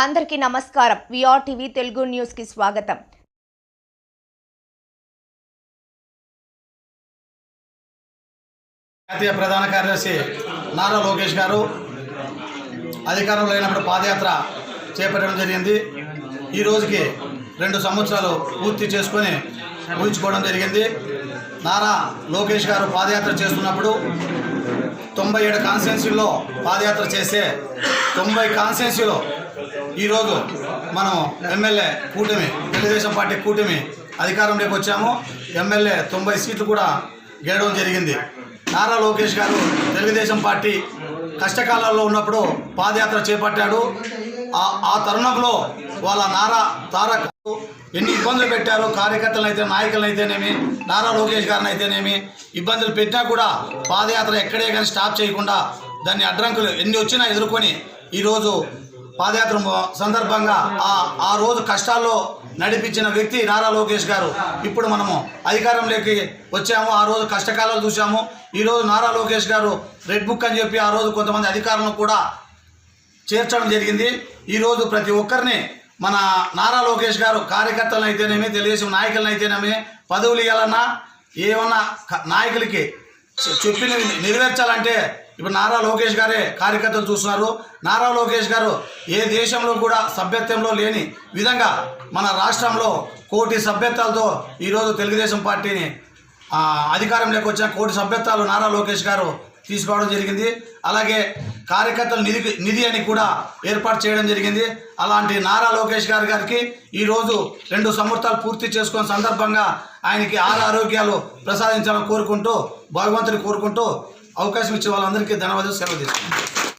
అందరికీ నమస్కారం. VR TV Telugu న్యూస్కి స్వాగతం. జాతీయ ప్రధాన కార్యదర్శి నారా లోకేష్ గారు అధికారంలో అయినప్పుడు పాదయాత్ర చేపట్టడం జరిగింది. ఈ రోజుకి రెండు సంవత్సరాలు పూర్తి చేసుకొని ఊహించుకోవడం జరిగింది. నారా లోకేష్ గారు పాదయాత్ర చేస్తున్నప్పుడు తొంభై ఏడు కాన్స్టిట్యున్సీల్లో పాదయాత్ర చేసే తొంభై కాన్స్టిట్యున్సీలో ఈరోజు మనం ఎమ్మెల్యే కూటమి తెలుగుదేశం పార్టీ కూటమి అధికారంలోకి వచ్చాము. ఎమ్మెల్యే తొంభై సీట్లు కూడా గెలవడం జరిగింది. నారా లోకేష్ గారు తెలుగుదేశం పార్టీ కష్టకాలాల్లో ఉన్నప్పుడు పాదయాత్ర చేపట్టాడు. ఆ ఆ తరుణంలో వాళ్ళ నారా తారక్ ఎన్ని ఇబ్బందులు పెట్టారో కార్యకర్తలు అయితే నాయకులను అయితేనేమి నారా లోకేష్ గారిని అయితేనేమి ఇబ్బందులు పెట్టినా కూడా పాదయాత్ర ఎక్కడే కానీ స్టాప్ చేయకుండా దాన్ని అడ్డంకులు ఎన్ని వచ్చినా ఎదుర్కొని ఈరోజు పాదయాత్ర సందర్భంగా ఆ ఆ రోజు కష్టాల్లో నడిపించిన వ్యక్తి నారా లోకేష్ గారు. ఇప్పుడు మనము అధికారంలోకి వచ్చాము ఆ రోజు కష్టకాలాలు చూసాము ఈరోజు నారా లోకేష్ గారు రెడ్ బుక్ అని చెప్పి ఆ రోజు కొంతమంది అధికారులను కూడా చేర్చడం జరిగింది. ఈరోజు ప్రతి ఒక్కరిని మన నారా లోకేష్ గారు కార్యకర్తలను అయితేనేమి తెలుగుదేశం నాయకులను అయితేనేమి పదవులు ఇవ్వాలన్నా ఏమన్నా నాయకులకి చె- చెప్పినవి నెరవేర్చాలంటే ఇప్పుడు నారా లోకేష్ గారే కార్యకర్తలు చూస్తున్నారు. నారా లోకేష్ గారు ఏ దేశంలో కూడా సభ్యత్వంలో లేని విధంగా మన రాష్ట్రంలో కోటి సభ్యత్వాలతో ఈరోజు తెలుగుదేశం పార్టీని అధికారంలోకి వచ్చిన కోటి సభ్యత్వాలు నారా లోకేష్ గారు తీసుకోవడం జరిగింది. అలాగే కార్యకర్తల నిధి నిధి అని కూడా ఏర్పాటు చేయడం జరిగింది. అలాంటి నారా లోకేష్ గారి గారికి ఈరోజు రెండు సంవత్సరాలు పూర్తి చేసుకున్న సందర్భంగా ఆయనకి ఆరు ఆరోగ్యాలు ప్రసాదించాలని కోరుకుంటూ భగవంతుని కోరుకుంటూ అవకాశం ఇచ్చే వాళ్ళందరికీ ధన్యవాదాలు సెలవు తీసుకుంటాం